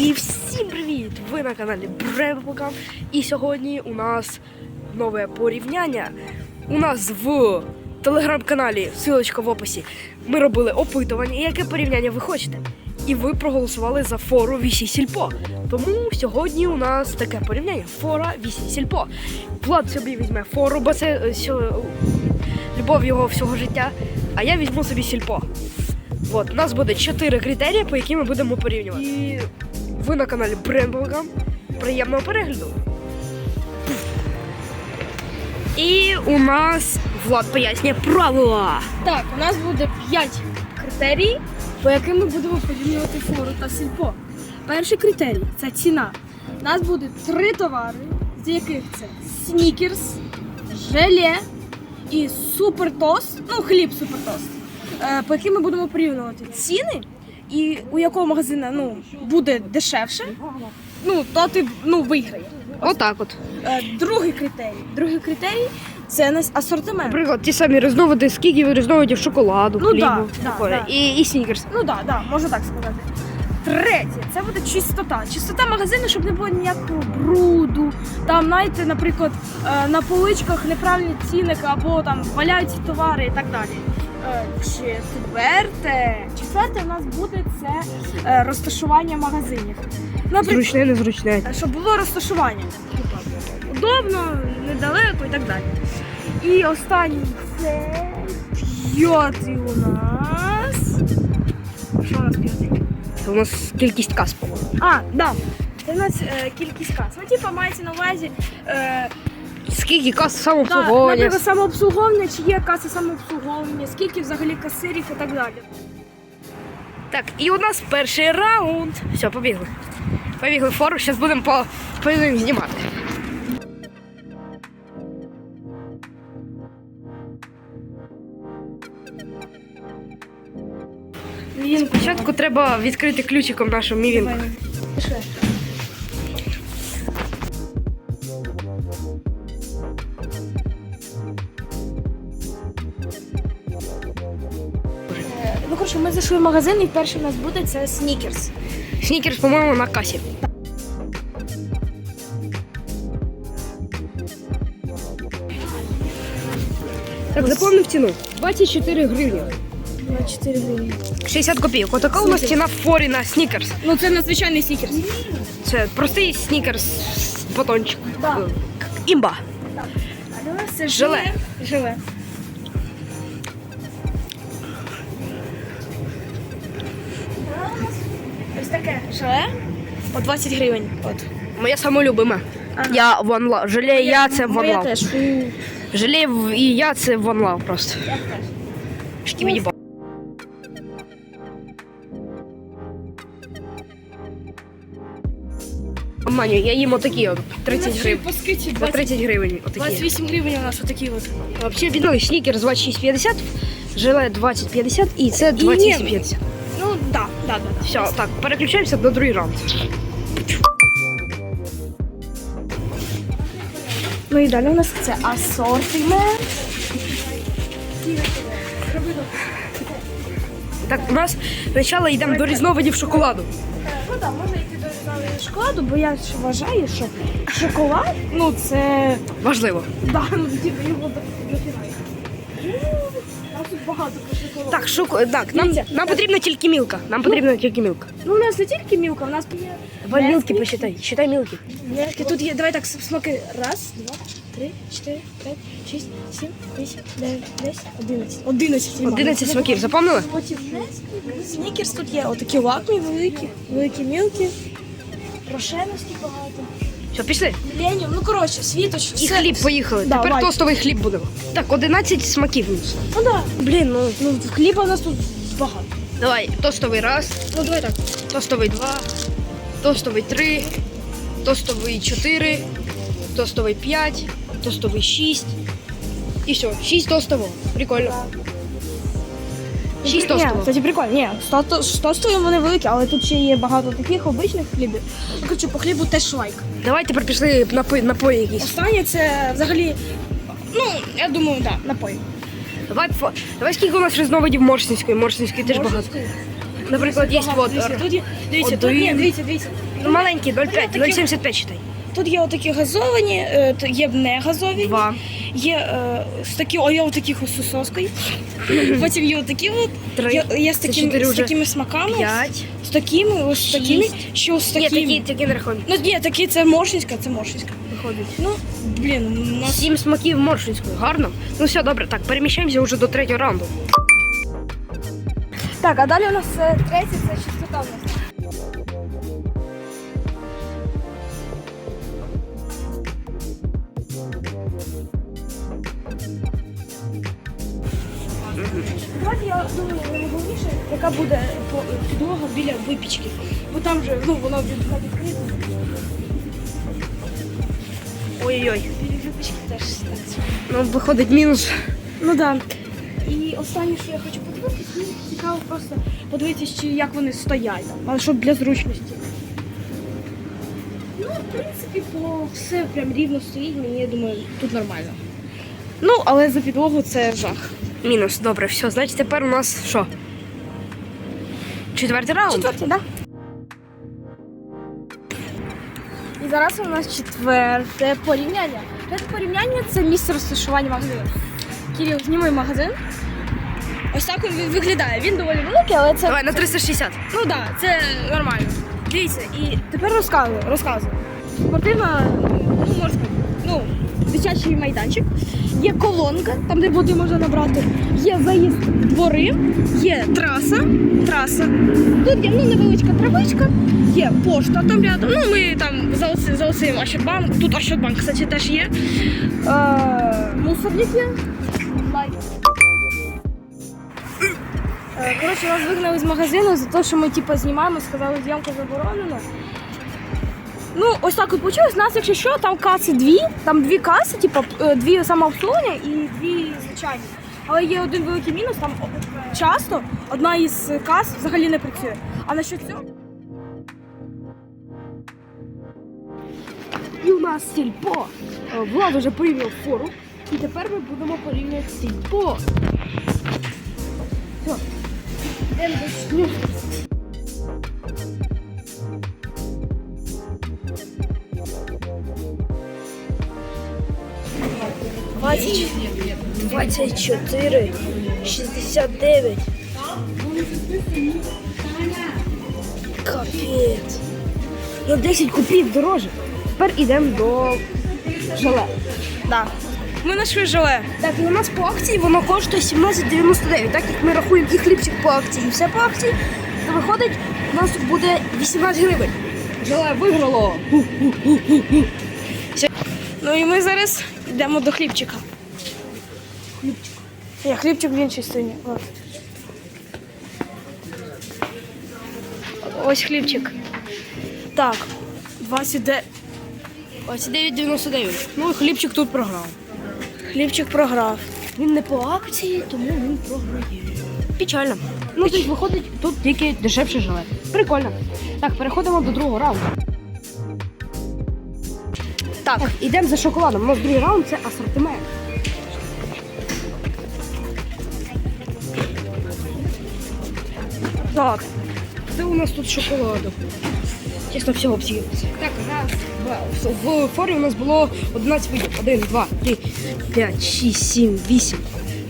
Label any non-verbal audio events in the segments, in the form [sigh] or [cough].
І всім привіт! Ви на каналі Бревелкам. І сьогодні у нас нове порівняння. У нас в телеграм-каналі, ссылочка в описі, ми робили опитування, яке порівняння ви хочете. І ви проголосували за фору Вісі Сільпо. Тому сьогодні у нас таке порівняння: фора Вісі Сільпо. Влад собі візьме фору, бо це е, сьо- любов його всього життя. А я візьму собі сільпо. От, у нас буде чотири критерії, по яким ми будемо порівнювати. І ви на каналі Бренблгам. Приємного перегляду. І у нас Влад пояснює правила. Так, у нас буде 5 критерій, по яким ми будемо порівнювати фору та сільпо. Перший критерій це ціна. У нас буде три товари, з яких це снікерс, желе і супертост, ну хліб супертост, е, по яким ми будемо порівнювати ціни, і у якого магазина ну, буде дешевше, ну, то ти ну, виграє. Отак от. Е, Другий критерій. Другий критерій це нас асортимент. Наприклад, ті самі різновиди, скільки різновидів шоколаду, Ну хлібу, да, да, такое. да. І, і снікерс. Ну так, да, да, можна так сказати. Третє, це буде чистота. Чистота магазину, щоб не було ніякого бруду. Там, знаєте, наприклад, е, на поличках неправильні цінники або там валяються товари і так далі. Е, Четверте, четверте у нас буде це е, розташування магазинів. Наприклад, Зручне, незручне. щоб було розташування. Типа, Удобно, недалеко і так далі. І останній це п'ятий у нас. Що у нас п'ятий? Це у нас кількість кас, по-моєму. А, да. Це у нас е, кількість кас. Ну, типа, мається на увазі. Е, Скільки кас да, самообслуговування. наприклад, самообслуговування, чи є каса самообслуговування, скільки взагалі касирів і так далі. Так, і у нас перший раунд. Все, побігли. Побігли в фору, зараз будемо по, по ним знімати. Спочатку треба відкрити ключиком нашу мівінку. Ну, коротше, ми зайшли в магазин, і перше у нас буде це снікерс. Снікерс, по-моєму, на касі. Так, заповнив ціну. 24 гривні. 24 гривні. 60 копійок. Отака у нас ціна в форі на снікерс. Ну, це надзвичайний снікерс. Це простий снікерс батончик. Да. Імба. А у Желе. Желе. Ось таке желе по 20 гривень. От. Моя самолюбима. Ага. Я One Love. Желе і я це One Моя Love. теж. Фу. Желе в- і я це One Love просто. Я теж. Шкібіді-ба. Маню, я їм отакі от 30 гривень. По скидці За 20, 30 гривень отакі. 28 гривень у нас отакі от. Взагалі відновий снікер 26,50, желе 20,50 і це 28,50. Да, да. Все, так, переключаємося до другий раунд. Ну і далі у нас це асортимент. Так, у нас спочатку йдемо до різновидів шоколаду. Ну так, можна йти до різновидів шоколаду, бо я ще вважаю, що шоколад, ну це Важливо. Да, ну типу його дофігає. У тут багато. Так, шоко... так нам, Дивіться. нам потрібна тільки мілка. Нам потрібна тільки мілка. Ну у нас не тільки мілка, у нас є. Давай мілки посчитай. Считай мілки. Несквік. Тут є, давай так смаки. Раз, два, три, чотири, п'ять, шість, сім, вісім, дев'ять, десять, одинадцять. Одинадцять. 11 смаків, запомнили? Потім Снікерс тут є отакі лакмі великі, великі мілки. Рошеності багато. Все, пішли. Ленів, ну коротше, світоч. І все. хліб поїхали. Да, Тепер давай. тостовий хліб будемо. Так, 11 смаків. у нас. Ну да. Блін, ну, ну хліба у нас тут багато. Давай, тостовий раз, Ну давай так. тостовий два, тостовий три, тостовий чотири, тостовий п'ять, тостовий шість. І все, шість тостового. Прикольно. Шість Ні, тостового. кстати, прикольно. Ні, сто вони великі, але тут ще є багато таких обичних хлібів. Ну, коротше, по хлібу теж лайк. Давай тепер пішли напої, напої якісь. Останнє це взагалі, ну, я думаю, так, да, напої. Давай, фо- давай скільки у нас різновидів моршинської. Моршинської теж багато. Наприклад, є от, Дивіться, тут є, дивіться, тут один. дивіться, дивіться. ну, маленький 0,5, такі- 0,75 читай. Тут є отакі газовані, е, є не газові. Два. Є е, з такі, о, є отакі ось з соскою. [clears throat] Потім є отакі от. Три. Є, є з, Це чотири з вже. такими смаками. П'ять. Такими, ось такими. Що з Ні, такими. такі, такі не рахуємо. Ну, ні, такі це моршинська, це моршинська. Виходить. Ну, блін, у нас Сім смаків моршинської. Гарно. Ну все, добре, так, переміщаємося вже до третього раунду. Так, а далі у нас е, третє, це чистота у нас. Давайте я думаю, найголовніше, яка буде підлога біля випічки. Бо там же, ну, воно від- на відкрите. Ой-ой-ой. Біля випічки теж ставиться. Ну, виходить мінус. Ну так. Да. І останнє, що я хочу подивитися, мені цікаво просто подивитися, чи як вони стоять але щоб для зручності. Ну, в принципі, по все прям рівно стоїть, мені я думаю, тут нормально. Ну, але за підлогу це жах. Мінус, добре, все. Значить, тепер у нас що? Четвертий раунд. Четвертий, так? І зараз у нас четверте порівняння. Четверте порівняння це місце розташування магазину. Кирил, зніми магазин. Ось так він виглядає. Він доволі великий, але це. Давай на 360. Ну так, да, це нормально. Дивіться, і тепер розказую, розказую. Спортивна, ну можна сказати, ну, дитячий майданчик, є колонка, там де води можна набрати, є заїзд в двори, є траса, траса. Тут є ну, невеличка травичка, є пошта там рядом. Ну, ми там за оцим, Ощадбанк, тут Ощадбанк, кстати, теж є. Е, мусорник є. Е, Коротше, нас вигнали з магазину за те, що ми типу, знімаємо, сказали, зйомка заборонена. Ну, ось так от вийшло. У нас, якщо що, там каси дві, там дві каси, типу, е, дві самообслуговування і дві звичайні. Але є один великий мінус, там часто одна із кас взагалі не працює. А на що цього? І у нас сільпо. Е, Влад вже порівняв фору. І тепер ми будемо порівнювати сільпо. Все. Йдемо шлюбу. Двадцять 24, 69. Капець. На 10 купів дороже. Тепер йдемо до желе. Да. Ми знайшли желе. Так, і у нас по акції воно коштує 17,99. Так як ми рахуємо і хлібчик по акції, і все по акції, то виходить, у нас тут буде 18 гривень. Желе виграло. Ну і ми зараз йдемо до хлібчика. Хлібчик. Ні, хлібчик в іншій стороні. От. Ось хлібчик. Так, 29. 29,99. Ну і хлібчик тут програв. Хлібчик програв. Він не по акції, тому він програє. Печально. Ну, тобто виходить, тут тільки дешевше желе. Прикольно. Так, переходимо до другого раунду. Так, ідемо за шоколадом. У нас другий раунд це асортимент. Так, це у нас тут шоколаду. Чесно, всього всі. Так, раз, два. В форі у нас було 11 видів. 1, 2, 3, 5, 6, 7, 8,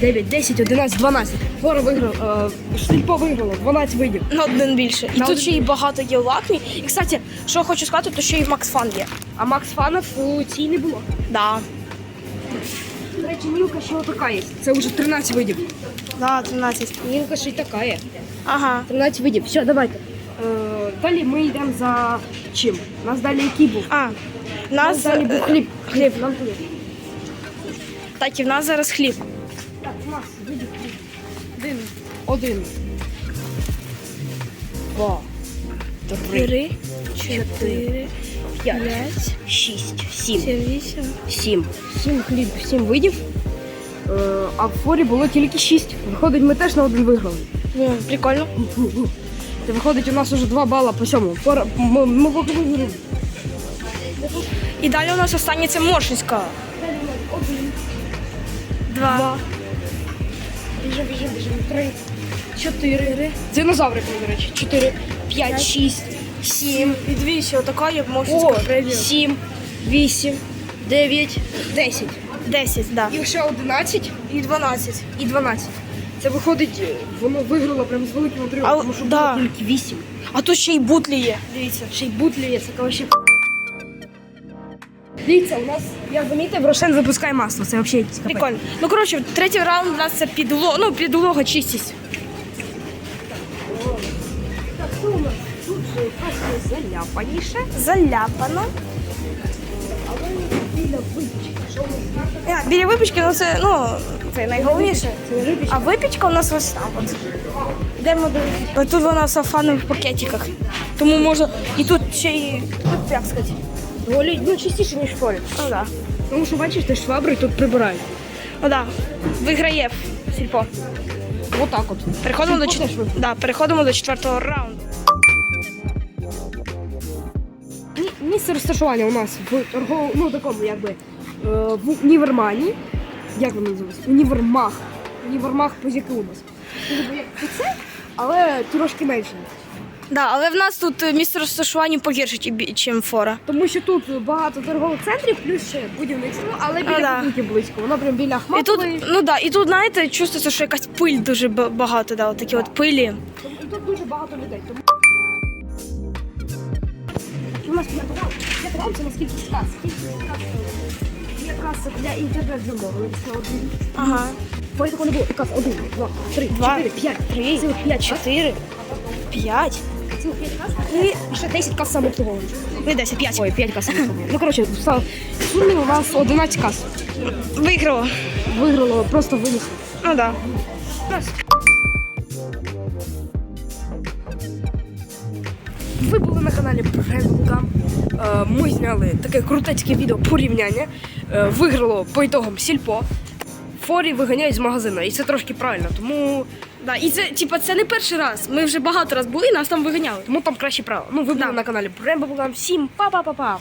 9, 10, 11, 12. Фора виграла, е, Сільпо виграло 12 видів. На один більше. І На тут один ще й багато є лакмі. І, кстати, що хочу сказати, то ще й Макс Фан є. А Макс Фанов у цій не було. Да. До речі, мілка ще отака є. Це вже 13 видів. Да, 13. Мілка ще й така є. Ага. 13 видів. Все, давайте. Е, далі ми йдемо за чим? У нас далі який був? А, в У нас нас далі був е, хліб. Хліб, нам туди. так, і в нас зараз хліб. Один. Один. Два. Три. Три, чотири, П'ять. Шість. Сім. сім, вісім. Сім. Сім хліб, сім видів. Е, а в форі було тільки шість. Виходить, ми теж на один виграли. Ну, прикольно. Це виходить, у нас уже два бала по сьому. Фора, ми, ми поки виграли. І далі у нас останнє це Моршинська. Два. Біжи, біжи, біжи. Три. чотири. З до речі. Чотири, п'ять, шість, сім. І дві ще отакої О, прев'ю. сім, вісім, дев'ять, десять. 10, да. І ще одинадцять І 12. і дванадцять. Це виходить, е, воно виграло прям з великим А, отривом, тому що да. було тільки вісім. А тут ще й бутлі є. Дивіться. Ще й бутлі є, це коротше. Дивіться, у нас, я замітив, Рошен випускає масло. Це взагалі капець. Прикольно. Ну коротше, третій раунд у нас це підлога, ну, підлога чистість. Так, що у нас? Тут же якась заляпаніше. Заляпано. Але біля випічки. Що у нас? Біля випічки, ну це, ну, це найголовніше. Це випічка. А випічка у нас ось там. От. Йдемо до Тут вона все в фанових пакетиках. Тому можна. І тут ще й. Тут як сказати. Доволі, ну, частіше, ніж в школі. Ну да. Тому що, бачиш, ти швабри тут прибирають. Ну да. Виграє сільпо. Отак от. Переходимо до, чет- да, переходимо до четвертого раунду. Місце розташування у нас в торговому, ну такому якби е, в універмані. Як воно називається? Універмаг. Універмаг позяки у нас. Ну, типу, це, але трошки менше. Да, але в нас тут е, місце розташування погірше, ніж фора. Тому що тут багато торгових центрів, плюс ще будівництво, але біля да. фабрики близько. Воно прям біля І тут, Ахматової. ну да, і тут, знаєте, чувствується, що якась пиль дуже ба- багато, да, от такі от пилі. І тут дуже багато людей. Тому... У нас раунд це наскільки кас. Кас. Є каса для. Це один. Ага. Бо такого не було. Кас один, два, три, Два, чотири, п'ять. три, п'ять кас. Чотири, п'ять. І ще 10 кас самообслуговування. Ну, і десять, п'ять. Ой, 5 кас. Ну, коротше, в сумі у нас 11 кас. Виграло. Виграло, просто винесли. Ну да. Ви були на каналі Брендбука. Ми зняли таке крутецьке відео порівняння. Е, Виграло по ітогам сільпо. Форі виганяють з магазину, і це трошки правильно, тому, Да, і це, типа, це не перший раз. Ми вже багато раз були, нас там виганяли. тому там краще право. Ну, ви були на каналі Брендбука. Всім па-па-па-па!